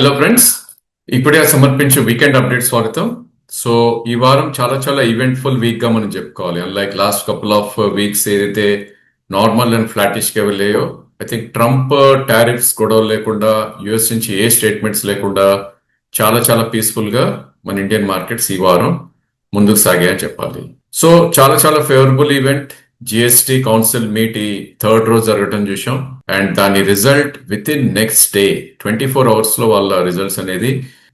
Hello friends ఇప్పుడే సమర్పించే weekend update స్వాగతం. సో ఈ వారం చాలా చాలా ఈవెంట్ఫుల్ వీక్గా మనం చెప్పుకోవాలి. Like last couple of weeks ఏదైతే నార్మల్ అండ్ ఫ్లాటిష్గా వెళ్ళాయో ఐ థింక్ ట్రంప్ టారిఫ్స్ గొడవలు లేకుండా యుఎస్ నుంచి ఏ స్టేట్మెంట్స్ లేకుండా చాలా చాలా పీస్ఫుల్గా మన ఇండియన్ మార్కెట్స్ ఈ వారం ముందుకు సాగాయని చెప్పాలి. సో చాలా చాలా favourable event GST council meet ఈ థర్డ్ రోజు జరగటం చూసాం అండ్ దాని result with in next day twenty four అవర్స్లో వాళ్ళ రిజల్ట్స్ అనేది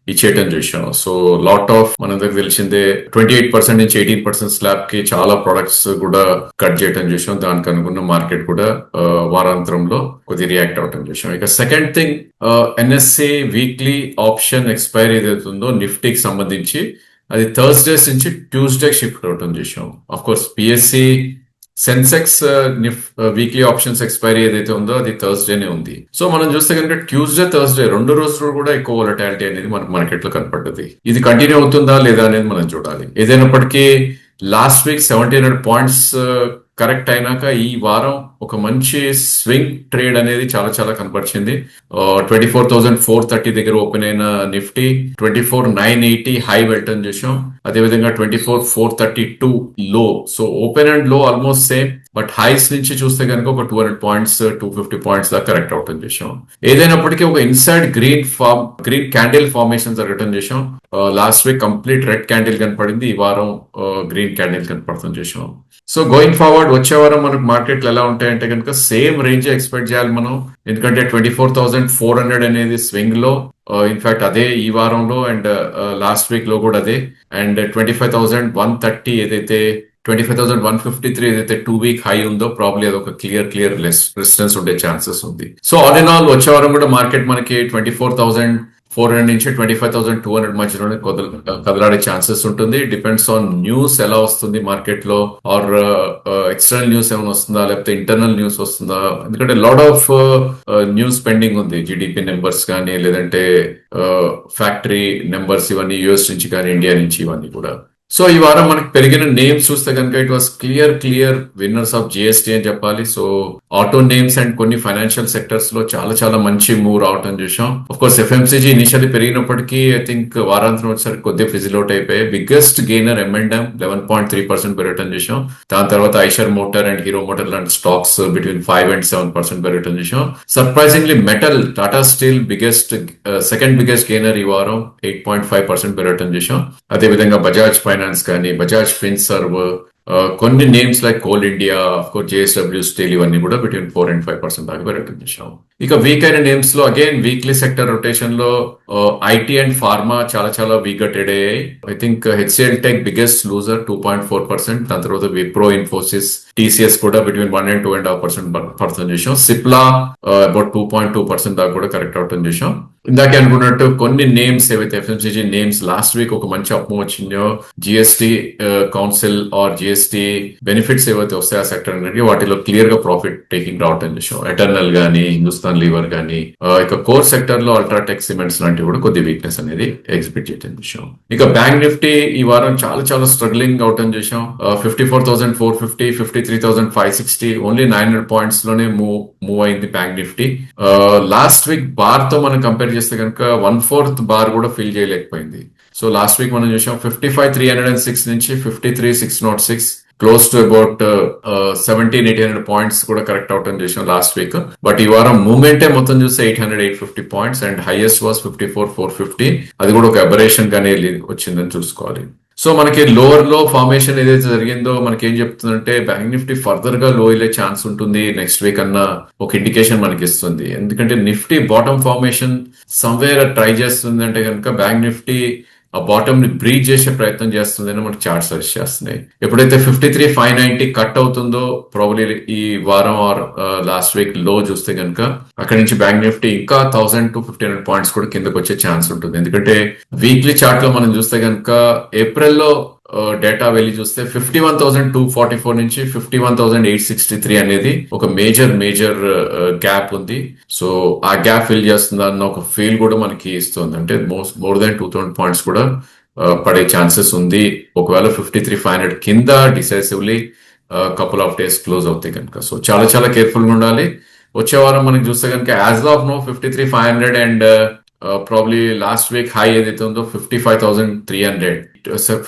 ఇచ్చేయటం చూసాం సో లాట్ ఆఫ్ మనందరికి తెలిసిందే ట్వంటీ ఎయిట్ పర్సెంట్ నుంచి ఎయిటీన్ పర్సెంట్ స్లాబ్కి చాలా ప్రొడక్ట్స్ కూడా కట్ చేయటం చూసాం దానికి అనుకున్న మార్కెట్ కూడా వారాంతరంలో కొద్దిగా రియాక్ట్ అవటం చూసాం ఇక second thing NSC weekly option expire ఏదైతే ఉందో నిఫ్టీకి సంబంధించి అది థర్స్డేస్ నుంచి ట్యూస్డే షిఫ్ట్ అవటం చూసాం అఫ్ కోర్స్ పిఎస్సి సెన్సెక్స్ నిఫ్ వీక్లీ ఆప్షన్స్ ఎక్స్పైరీ ఏదైతే ఉందో అది థర్స్డేనే ఉంది. సో మనం చూస్తే కనుక ట్యూస్డే థర్స్డే రెండు రోజులు కూడా ఎక్కువ వొలటాలిటీ అనేది మనకు మార్కెట్లో ఇది కంటిన్యూ అవుతుందా లేదా అనేది మనం చూడాలి. ఏదైనప్పటికీ last week seventy hundred points correct అయినాక ఈ వారం ఒక మంచి స్వింగ్ ట్రేడ్ అనేది చాలా చాలా కనపరిచింది. Twenty four thousand four thirty దగ్గర ఓపెన్ అయిన Nifty twenty four nine eighty high వెళ్ళటం చూసాం అదేవిధంగా twenty four four thirty two low so open and low almost same but highs నుంచి చూస్తే కనుక ఒక two hundred points two fifty points దాకా కరెక్ట్ అవటం చేసాం ఏదైనప్పటికీ ఒక inside green form green candle formation జరగటం చేసాం last week complete red candle కనపడింది ఈ వారం గ్రీన్ క్యాండిల్ కనపడటం చేసాం సో గోయింగ్ ఫార్వర్డ్ వచ్చే వారం మనకు మార్కెట్లు ఎలా ఉంటాయంటే కనుక సేమ్ రేంజ్ ఎక్స్పెక్ట్ చేయాలి మనం. ఎందుకంటే twenty four thousand four hundred అనేది స్వింగ్లో ఇన్ఫాక్ట్ అదే ఈ వారంలో అండ్ లాస్ట్ వీక్లో కూడా అదే. And twenty five thousand one thirty ఏదైతే twenty five thousand one fifty three ఏదైతే టూ వీక్ హై ఉందో ప్రాబ్లీ అది ఒక క్లియర్ క్లియర్ లెస్ రెసిస్టెన్స్ ఉండే ఛాన్సెస్ ఉంది. సో ఆల్ ఇన్ ఆల్ వచ్చే వారం కూడా మార్కెట్ మనకి twenty four thousand four hundred నుంచి twenty five thousand two hundred మధ్యలోనే కదలాడే ఛాన్సెస్ ఉంటుంది. డిపెండ్స్ ఆన్ న్యూస్ ఎలా వస్తుంది మార్కెట్లో ఆర్ ఎక్స్టర్నల్ న్యూస్ ఏమైనా వస్తుందా లేకపోతే ఇంటర్నల్ న్యూస్ వస్తుందా? ఎందుకంటే లాడ్ ఆఫ్ న్యూస్ పెండింగ్ ఉంది. జిడిపి నెంబర్స్ కానీ లేదంటే uh, ఫ్యాక్టరీ నెంబర్స్ ఇవన్నీ యుఎస్ నుంచి కానీ ఇండియా నుంచి ఇవన్నీ కూడా. సో ఈ వారం మనకి పెరిగిన నేమ్స్ చూస్తే కనుక it was clear clear winners of GST అని చెప్పాలి. సో ఆటో నేమ్స్ అండ్ కొన్ని ఫైనాన్షియల్ సెక్టర్స్లో చాలా చాలా మంచి మూవ్ రావటం చూసాం అఫ్ కోర్స్ ఎఫ్ఎంసీజీ ఇనిషియల్లీ పెరిగినప్పటికీ ఐ థింక్ వారాంతరం వచ్చేసరికి కొద్దిగా ఫిజిల్ అవుట్ అయిపోయాయి biggest gainer M and M eleven point three percent పెరగటం చూసాం దాని తర్వాత Eicher motor and Hero motor లాంటి stocks between five and seven percent పెరగటం చూసాం surprisingly metal Tata steel biggest second biggest gainer ఈ వారం ఎయిట్ పాయింట్ ఫైవ్ పర్సెంట్ పెరగటం చూసాం అదేవిధంగా బజాజ్ ఫైన్ ఫైనాన్స్ కానీ బజాజ్ ఫిన్ సర్వ్ కొన్ని names like Coal India course JSW steel ఇవన్నీ కూడా between four and five percent దాకా పెరగటం చూసాం ఇక వీక్ అయిన నేమ్స్లో అగైన్ వీక్లీ సెక్టర్ రొటేషన్లో ఐటీ అండ్ ఫార్మా చాలా చాలా వీక్గా ట్రేడ్ అయ్యాయి. I think HCL tech biggest loser two point four percent దాని తర్వాత విప్రో ఇన్ఫోసిస్ టీసీఎస్ కూడా between one and two and half percent percent చేసాం Cipla about two point two percent దాకా కూడా కరెక్ట్ అవుట్ చేసాం ఇందాకే అనుకున్నట్టు కొన్ని నేమ్స్ ఏవైతే ఎఫ్ఎంసీజీ నేమ్స్ లాస్ట్ వీక్ ఒక మంచి అప్మూ వచ్చిందో GST council or GST benefits ఏవైతే వస్తాయి ఆ సెక్టర్ అనేది వాటిలో క్లియర్గా ప్రాఫిట్ టేకింగ్ రావటం చేసాం ఎటర్నల్ గానీ హిందుస్థాన్ లీవర్ గానీ uh, ఇక కోర్ సెక్టర్లో అల్ట్రాటెక్ సిమెంట్స్ లాంటివి కూడా కొద్ది వీక్నెస్ అనేది ఎగ్జిబిట్ చేయటం చేసాం ఇక బ్యాంక్ నిఫ్టీ ఈ వారం చాలా చాలా స్ట్రగ్లింగ్ అవటం చేసాం fifty four thousand four fifty fifty three thousand five sixty only nine hundred పాయింట్స్లోనే move move అయింది బ్యాంక్ నిఫ్టీ లాస్ట్ వీక్ బార్తో మనం కంపేర్ చేస్తే కనుక వన్ ఫోర్త్ బార్ కూడా ఫిల్ చేయలేకపోయింది. సో లాస్ట్ వీక్ మనం చూసాం fifty five three hundred and six నుంచి fifty three six nought six close to about seventeen eight hundred points కూడా కరెక్ట్ అవటం చేసాం లాస్ట్ వీక్ బట్ ఈ వారం మూమెంటే మొత్తం చూస్తే eight hundred eight fifty points and highest was fifty four four fifty అది కూడా ఒక అబరేషన్ గానే వచ్చిందని చూసుకోవాలి. సో మనకి లోవర్లో ఫార్మేషన్ ఏదైతే జరిగిందో మనకి ఏం చెప్తుందంటే బ్యాంక్ నిఫ్టీ ఫర్దర్గా లో వెళ్ళే ఛాన్స్ ఉంటుంది. నెక్స్ట్ వీక్ అన్న ఒక ఇండికేషన్ మనకి ఇస్తుంది ఎందుకంటే Nifty bottom formation somewhere try చేస్తుంది అంటే కనుక బ్యాంక్ నిఫ్టీ ఆ బాటమ్ని బ్రీచ్ చేసే ప్రయత్నం చేస్తుందని మనకి చార్ట్ సజెస్ట్ చేస్తున్నాయి. ఎప్పుడైతే fifty three five ninety cut అవుతుందో ప్రాబ్లీ ఈ వారం ఆర్ లాస్ట్ వీక్లో చూస్తే కనుక అక్కడి నుంచి బ్యాంక్ నిఫ్టీ ఇంకా thousand to fifteen hundred points కూడా కిందకు వచ్చే ఛాన్స్ ఉంటుంది. ఎందుకంటే వీక్లీ చార్ట్లో మనం చూస్తే కనుక ఏప్రిల్లో డేటా వెళ్ళి చూస్తే fifty one thousand two forty four నుంచి fifty one thousand eight sixty three అనేది ఒక మేజర్ మేజర్ గ్యాప్ ఉంది. సో ఆ గ్యాప్ ఫిల్ చేస్తుందన్న ఒక ఫీల్ కూడా మనకి ఇస్తుంది. అంటే most more than two thousand points కూడా పడే ఛాన్సెస్ ఉంది. ఒకవేళ ఫిఫ్టీ త్రీ ఫైవ్ హండ్రెడ్ కింద decisively couple of days close అవుతాయి కనుక. సో చాలా చాలా కేర్ఫుల్గా ఉండాలి. వచ్చే వారం మనకి చూస్తే కనుక as of now fifty three five hundred and probably last week high ఏదైతే ఉందో fifty five thousand three hundred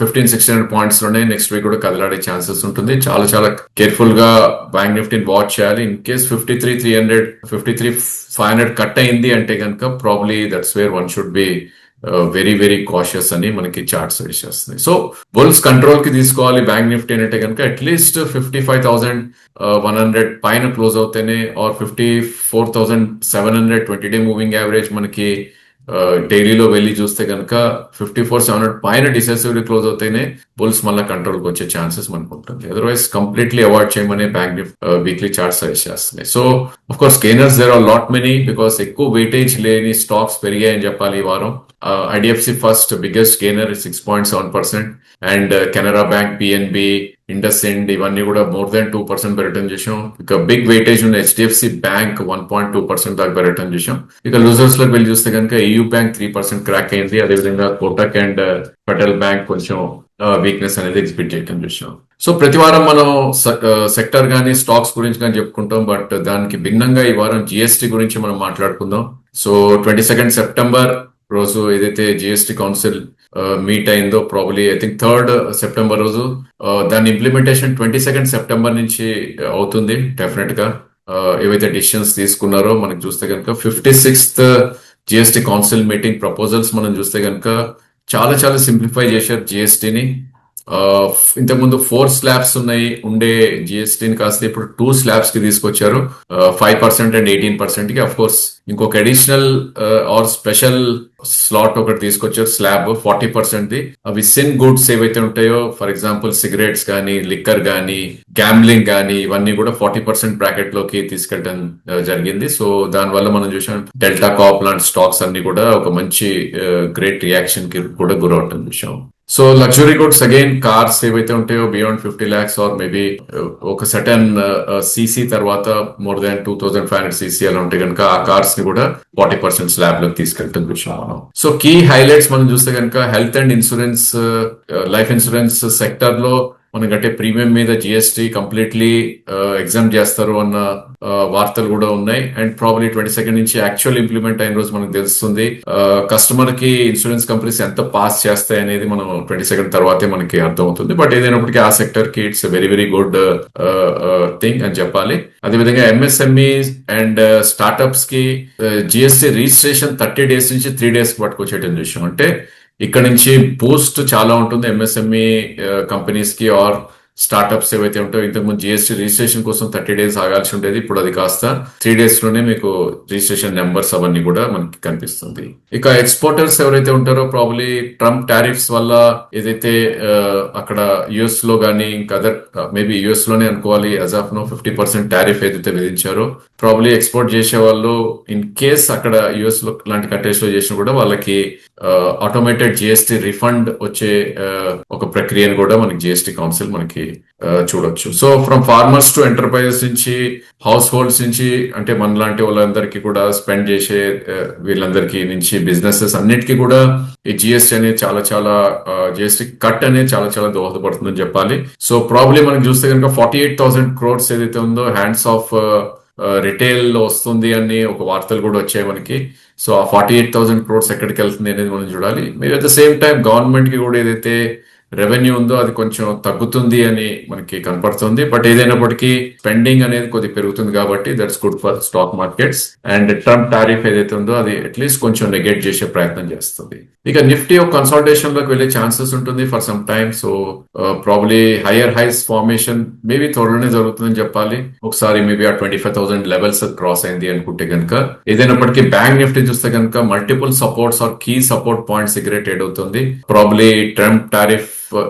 fifteen sixteen hundred పాయింట్స్లోనే next week కూడా కదలాడే ఛాన్సెస్ ఉంటుంది. చాలా చాలా కేర్ఫుల్గా బ్యాంక్ నిఫ్టీని వాచ్ చేయాలి. In case fifty three three hundred fifty three five hundred cut అయింది అంటే కనుక probably that's where one should be very very cautious అని మనకి చార్ట్స్ సజెస్ట్ సో బుల్స్ కంట్రోల్కి తీసుకోవాలి బ్యాంక్ నిఫ్టీ అంటే కనుక at least fifty five thousand one hundred పైన close అవుతేనే or fifty four thousand seven hundred twenty day moving average మనకి డైలీలో వెళ్ళి చూస్తే కనుక ఫిఫ్టీ ఫోర్ సెవెన్ హండ్రెడ్ పైన డిసెసివ్లీ క్లోజ్ అవుతేనే బుల్స్ మళ్ళీ కంట్రోల్కి వచ్చే ఛాన్సెస్ మనకు ఉంటుంది. అదర్వైజ్ కంప్లీట్లీ అవాయిడ్ చేయమని బ్యాంక్ వీక్లీ చార్ట్ సజెస్ట్ చేస్తున్నాయి. So of course gainers there are lot many because ఎక్కువ వెయిటేజ్ లేని స్టాక్స్ పెరిగాయని చెప్పాలి ఈ వారం. IDFC first biggest gainer six point seven percent and Canara bank PNB IndusInd ఇవన్నీ కూడా మోర్ దాన్ టూ పర్సెంట్ పెరటం చేసాం ఇక బిగ్ వెయిటేజ్ ఉన్న HDFC bank one point two percent దాకా పెరటం చేసాం ఇక లూజర్స్లోకి వెళ్ళి చూస్తే కనుక AU bank three percent crack అయింది. అదేవిధంగా Kotak and uh, federal bank కొంచెం uh, వీక్నెస్ అనేది ఎగ్జిబిట్ చేయడం చూసాం సో ప్రతి వారం మనం సెక్టర్ uh, గానీ స్టాక్స్ గురించి కానీ చెప్పుకుంటాం. బట్ దానికి భిన్నంగా ఈ వారం జిఎస్టీ గురించి మనం మాట్లాడుకుందాం. సో ట్వంటీ సెకండ్ సెప్టెంబర్ రోజు ఏదైతే జిఎస్టి కౌన్సిల్ మీట్ అయిందో probably I think third September రోజు. Uh, దాని ఇంప్లిమెంటేషన్ ట్వంటీ సెకండ్ సెప్టెంబర్ నుంచి uh, అవుతుంది డెఫినెట్గా. Uh, ఏవైతే డిసిషన్స్ తీసుకున్నారో మనకి చూస్తే కనుక fifty sixth GST council meeting proposals మనం చూస్తే కనుక చాలా చాలా సింప్లిఫై చేశారు జిఎస్టిని ఇంతకుముందు ఫోర్ స్లాబ్స్ ఉన్నాయి ఉండే జిఎస్టీని కాస్త ఇప్పుడు టూ స్లాబ్స్కి తీసుకొచ్చారు. ఫైవ్ పర్సెంట్ అండ్ ఎయిటీన్ పర్సెంట్కి అఫ్ కోర్స్ ఇంకొక అడిషనల్ ఆర్ స్పెషల్ స్లాట్ ఒకటి తీసుకొచ్చారు స్లాబ్ ఫార్టీ పర్సెంట్ ది. అవి సిన్ గుడ్స్ ఏవైతే ఉంటాయో ఫర్ ఎగ్జాంపుల్ సిగరెట్స్ కానీ లిక్కర్ కానీ గ్యాంబ్లింగ్ కానీ ఇవన్నీ కూడా ఫార్టీ పర్సెంట్ బ్రాకెట్లోకి తీసుకెళ్ళడం జరిగింది. సో దాని వల్ల మనం చూసాం డెల్టా కాప్ లాంటి స్టాక్స్ అన్ని కూడా ఒక మంచి uh, గ్రేట్ రియాక్షన్కి కూడా గురవటం చూసాం. So luxury goods again cars ఏవైతే ఉంటాయో beyond fifty lakhs or maybe ఒక సటన్ సీసీ uh, uh, తర్వాత more than two thousand five hundred CC అలా ఉంటే కనుక ఆ కార్స్ ని కూడా ఫార్టీ పర్సెంట్ స్లాబ్లోకి తీసుకెళ్ళటం చూసాం మనం సో కీ హైలైట్స్ మనం చూస్తే కనుక health and insurance life insurance సెక్టర్లో మనకి అంటే ప్రీమియం మీద జిఎస్టీ కంప్లీట్లీ ఎగ్జామ్ చేస్తారు అన్న uh, వార్తలు కూడా ఉన్నాయి. అండ్ ప్రాబ్లీ ట్వంటీ సెకండ్ నుంచి యాక్చువల్ ఇంప్లిమెంట్ అయిన రోజు మనకు తెలుస్తుంది uh, కస్టమర్కి ఇన్సూరెన్స్ కంపెనీస్ ఎంత పాస్ చేస్తాయి అనేది మనం ట్వంటీ సెకండ్ తర్వాతే మనకి అర్థమవుతుంది. బట్ ఏదైనప్పటికీ ఆ సెక్టర్కి it's very very good thing అని చెప్పాలి. అదేవిధంగా ఎంఎస్ఎంఈ అండ్ స్టార్ట్అప్స్కి జిఎస్టీ రిజిస్ట్రేషన్ థర్టీ డేస్ నుంచి త్రీ డేస్కి విషయం. అంటే ఇక్కడ నుంచి బూస్ట్ చాలా ఉంటుంది ఎంఎస్ఎంఈ కంపెనీస్ uh, కి ఆర్ స్టార్ట్అప్స్ ఏవైతే ఉంటాయో. ఇంతకుముందు జిఎస్టీ రిజిస్ట్రేషన్ కోసం థర్టీ డేస్ ఆగాల్సి ఉండేది ఇప్పుడు అది కాస్త త్రీ డేస్లోనే మీకు రిజిస్ట్రేషన్ నెంబర్స్ అవన్నీ కూడా మనకి కనిపిస్తుంది. ఇక ఎక్స్పోర్టర్స్ ఎవరైతే ఉంటారో ప్రాబ్లీ ట్రంప్ టారిఫ్స్ వల్ల ఏదైతే uh, అక్కడ యుఎస్లో గానీ ఇంకా అదర్ మేబీ యుఎస్లోనే అనుకోవాలి as of now fifty percent tariff ఏదైతే విధించారో ప్రాబ్లీ ఎక్స్పోర్ట్ చేసే వాళ్ళు ఇన్ కేస్ అక్కడ యుఎస్లో లాంటి కంట్రీస్లో చేసినా కూడా వాళ్ళకి ఆటోమేటెడ్ జిఎస్టీ రిఫండ్ వచ్చే ఒక ప్రక్రియను కూడా మనకి జిఎస్టీ కౌన్సిల్ మనకి చూడొచ్చు. So from farmers to enterprises నుంచి హౌస్ హోల్డ్స్ నుంచి అంటే మన లాంటి వాళ్ళందరికీ కూడా స్పెండ్ చేసే వీళ్ళందరికీ నుంచి బిజినెసెస్ అన్నిటికీ కూడా ఈ జిఎస్టీ అనేది చాలా చాలా జిఎస్టీ కట్ అనేది చాలా చాలా దోహదపడుతుందని చెప్పాలి. సో ప్రాబ్లీ మనం చూస్తే కనుక ఫార్టీ ఎయిట్ థౌసండ్ క్రోడ్స్ ఏదైతే ఉందో హ్యాండ్స్ ఆఫ్ రిటైల్లో వస్తుంది అని ఒక వార్తలు కూడా వచ్చాయి మనకి. సో ఆ ఫార్టీ ఎయిట్ థౌసండ్ క్రోడ్స్ ఎక్కడికి వెళ్తుంది అనేది మనం చూడాలి. మీరు అట్ ద సేమ్ టైం గవర్నమెంట్కి కూడా ఏదైతే రెవెన్యూ ఉందో అది కొంచెం తగ్గుతుంది అని మనకి కనపడుతుంది. బట్ ఏదైనప్పటికీ స్పెండింగ్ అనేది కొద్దిగా పెరుగుతుంది కాబట్టి that's good for stock markets. And Trump tariff ఏదైతే ఉందో అది అట్లీస్ట్ కొంచెం నెగెట్ చేసే ప్రయత్నం చేస్తుంది. ఇక నిఫ్టీ ఒక కన్సల్టేషన్లోకి వెళ్ళే ఛాన్సెస్ ఉంటుంది for some time so probably higher highs formation maybe త్వరలోనే జరుగుతుందని చెప్పాలి. ఒకసారి మేబీ ఆ twenty five thousand levels cross అయింది అనుకుంటే కనుక ఏదైనప్పటికీ బ్యాంక్ నిఫ్టీ చూస్తే కనుక multiple supports or key support points దగ్గర ట్రేడ్ అవుతుంది. ప్రాబ్లీ ట్రంప్ టారిఫ్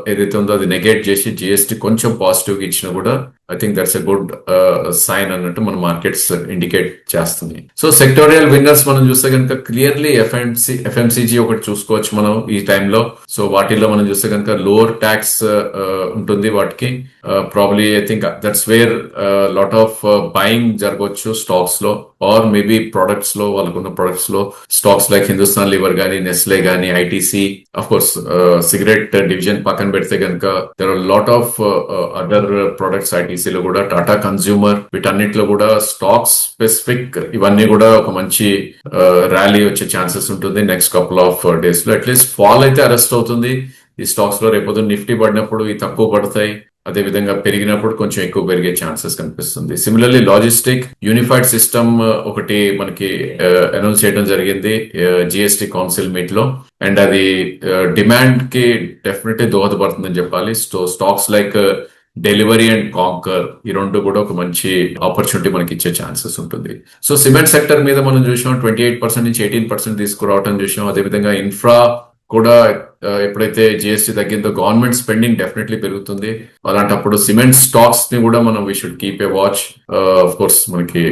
ఏదైతే ఉందో అది నెగెట్ చేసి జిఎస్టీ కొంచెం పాజిటివ్గా ఇచ్చినా కూడా I think that's a good sign అన్నట్టు మన మార్కెట్స్ ఇండికేట్ చేస్తుంది సో సెక్టోరియల్ విన్నర్స్ మనం చూస్తే కనుక క్లియర్లీ ఎఫ్ఎంసి ఎఫ్ఎంసీజీ ఒకటి చూసుకోవచ్చు మనం ఈ టైంలో సో వాటిల్లో మనం చూస్తే కనుక లోవర్ ట్యాక్స్ uh, ఉంటుంది వాటికి. Probably I think that's where lot of buying జరగవచ్చు స్టాక్స్లో. ఆర్ మేబీ ప్రొడక్ట్స్లో వాళ్ళకున్న ప్రొడక్ట్స్లో. స్టాక్స్ లైక్ హిందుస్థాన్ లివర్ గానీ నెస్లే గానీ ITC of course cigarette division పక్కన పెడితే కనుక there are lot of other products ఐటీసీలో కూడా టాటా కన్స్యూమర్ వీటన్నిటిలో కూడా స్టాక్స్ స్పెసిఫిక్ ఇవన్నీ కూడా ఒక మంచి uh, ర్యాలీ వచ్చే ఛాన్సెస్ ఉంటుంది నెక్స్ట్ కపుల్ ఆఫ్ డేస్లో. అట్లీస్ట్ ఫాల్ అయితే అరెస్ట్ అవుతుంది. ఈ స్టాక్స్లో రేపు నిఫ్టీ పడినప్పుడు ఈ తక్కువ పడతాయి. అదే విధంగా పెరిగినప్పుడు కొంచెం ఎక్కువ పెరిగే ఛాన్సెస్ కనిపిస్తుంది. సిమిలర్లీ లాజిస్టిక్ యూనిఫైడ్ సిస్టమ్ ఒకటి మనకి uh, అనౌన్స్ చేయడం జరిగింది జిఎస్టి కౌన్సిల్ మీట్లో. అండ్ అది డిమాండ్కి డెఫినెట్లీ దోహదపడుతుందని చెప్పాలి. So stocks like Delhivery and Concor ఈ రెండు కూడా ఒక మంచి ఆపర్చునిటీ మనకి ఇచ్చే ఛాన్సెస్ ఉంటుంది. సో సిమెంట్ సెక్టర్ మీద మనం చూసాం ట్వంటీ ఎయిట్ పర్సెంట్ నుంచి ఎయిటీన్ పర్సెంట్ తీసుకురావడం చూసాం అదేవిధంగా ఇన్ఫ్రా కూడా ఎప్పుడైతే జిఎస్టీ తగ్గిందో గవర్నమెంట్ స్పెండింగ్ డెఫినెట్లీ పెరుగుతుంది. అలాంటప్పుడు సిమెంట్ స్టాక్స్ని కూడా మనం we should keep a watch of course మనకి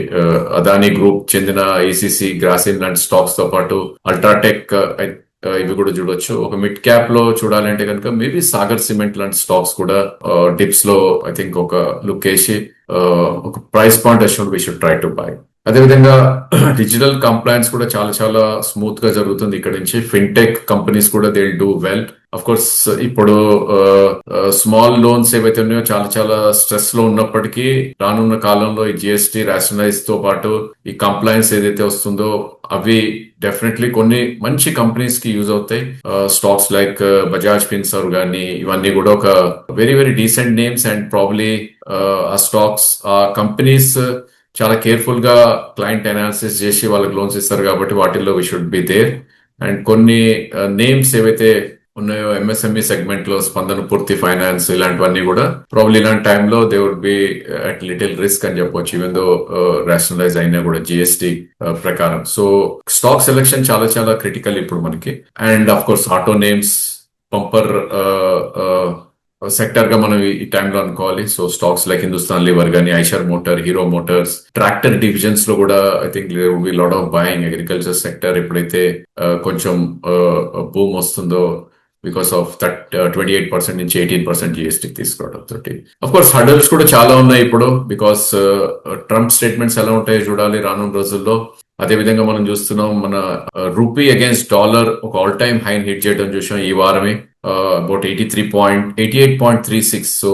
అదానీ గ్రూప్ చెందిన ఏసీసీ గ్రాసిన్ లాంటి స్టాక్స్తో పాటు అల్ట్రాటెక్ ఇవి కూడా చూడొచ్చు. ఒక మిడ్ క్యాప్లో చూడాలంటే కనుక మేబీ సాగర్ సిమెంట్ లాంటి స్టాక్స్ కూడా డిప్స్లో ఐ థింక్ ఒక లుక్ వేసి ఒక ప్రైస్ పాయింట్ వచ్చినప్పుడు we should try to buy అదేవిధంగా డిజిటల్ కంప్లైంట్స్ కూడా చాలా చాలా స్మూత్గా జరుగుతుంది ఇక్కడ నుంచి. ఫిన్టెక్ కంపెనీస్ కూడా they do well of course ఇప్పుడు uh, uh, స్మాల్ లోన్స్ ఏవైతే ఉన్నాయో చాలా చాలా స్ట్రెస్లో ఉన్నప్పటికీ రానున్న కాలంలో ఈ జిఎస్టీ రేషనలైజ్తో పాటు ఈ కంప్లైన్స్ ఏదైతే వస్తుందో అవి డెఫినెట్లీ కొన్ని మంచి కంపెనీస్కి యూజ్ అవుతాయి. స్టాక్స్ లైక్ బజాజ్ ఫిన్సర్ కానీ ఇవన్నీ కూడా ఒక very very decent names and probably ఆ స్టాక్స్ ఆ కంపెనీస్ చాలా కేర్ఫుల్గా క్లయింట్ అనాలిసిస్ చేసి వాళ్ళకి లోన్స్ ఇస్తారు కాబట్టి వాటిల్లో we should be there and కొన్ని uh, నేమ్స్ ఏవైతే ఉన్నాయో ఎంఎస్ఎంఈ సెగ్మెంట్లో స్పందన పూర్తి ఫైనాన్స్ ఇలాంటివన్నీ కూడా ప్రాబ్లీ ఇలాంటి టైంలో they would be at little risk అని చెప్పొచ్చు ఈవెన్ దో రేషనలైజ్ అయినా కూడా జిఎస్టి uh, ప్రకారం. సో స్టాక్ సెలెక్షన్ చాలా చాలా క్రిటికల్ ఇప్పుడు మనకి. And of course auto names bumper Uh, సెక్టర్గా మనం ఈ టైంలో అనుకోవాలి. So stocks like Hindustan Lever గానీ Eicher Motor Hero Motors tractor డివిజన్స్లో కూడా I think be lot of buying agriculture sector ఎప్పుడైతే uh, కొంచెం uh, భూమి వస్తుందో because of that twenty eight percent నుంచి ఎయిటీన్ పర్సెంట్ జిఎస్టీ తీసుకోవడం తోటి. అఫ్ కోర్స్ హడల్స్ కూడా చాలా ఉన్నాయి ఇప్పుడు బికాస్ ట్రంప్ స్టేట్మెంట్స్ ఎలా ఉంటాయో చూడాలి రానున్న రోజుల్లో. అదే విధంగా మనం చూస్తున్నాం మన రూపీ అగేన్స్ట్ డాలర్ ఒక ఆల్ టైమ్ హై హిట్ చేయడం చూసాం ఈ వారమే. About eighty three point eighty eight point three six so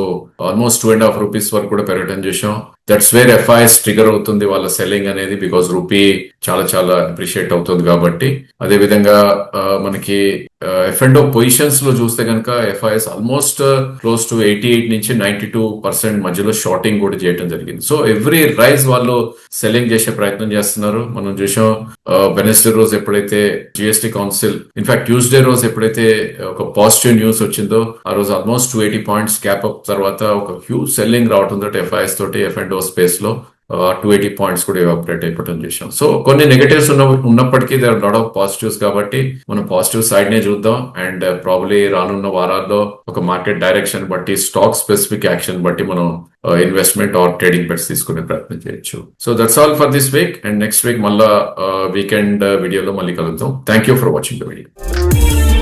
almost two and half rupees వరకు కూడా పెరగడం చూసాం. దట్స్ వేర్ ఎఫ్ఐఎస్ ట్రిగర్ అవుతుంది వాళ్ళ సెల్లింగ్ అనేది బికాస్ రూపీ చాలా చాలా అప్రిషియేట్ అవుతుంది కాబట్టి. అదే విధంగా మనకి ఎఫ్ అండ్ పొజిషన్స్లో చూస్తే కనుక FIs almost close to eighty eight నుంచి నైన్టీ టూ పర్సెంట్ మధ్యలో షార్టింగ్ కూడా చేయడం జరిగింది. సో ఎవ్రీ రైజ్ వాళ్ళు సెల్లింగ్ చేసే ప్రయత్నం చేస్తున్నారు. మనం చూసాం uh, వెనస్డే రోజు ఎప్పుడైతే జిఎస్టీ కౌన్సిల్ ఇన్ఫాక్ట్ ట్యూస్డే రోజు ఎప్పుడైతే uh, ఒక పాజిటివ్ న్యూస్ వచ్చిందో ఆ రోజు almost two eighty points gap up తర్వాత ఒక హ్యూజ్ సెల్లింగ్ రావడం తోటి ఎఫ్ఐఎస్ తోటి ఎఫ్ అండ్ స్పేస్లో టూ ఎయిటీ పాయింట్స్ కూడా ఎవాపరేట్ అయిపోవడం చూసాం సో కొన్ని నెగటివ్స్ ఉన్న ఉన్నప్పటికీ దర్ లాట్ ఆఫ్ పాజిటివ్స్ కాబట్టి మనం పాజిటివ్ సైడ్ నే చూద్దాం. అండ్ ప్రాబ్లీ uh, రానున్న వారాల్లో ఒక మార్కెట్ డైరెక్షన్ బట్టి స్టాక్ స్పెసిఫిక్ యాక్షన్ బట్టి మనం ఇన్వెస్ట్మెంట్ ఆర్ ట్రేడింగ్ బెట్స్ తీసుకునే ప్రయత్నం చేయొచ్చు. So that's all for this week and next week మళ్ళా uh, వీకెండ్ వీడియోలో uh, మళ్ళీ కలుద్దాం. Thank you for watching the video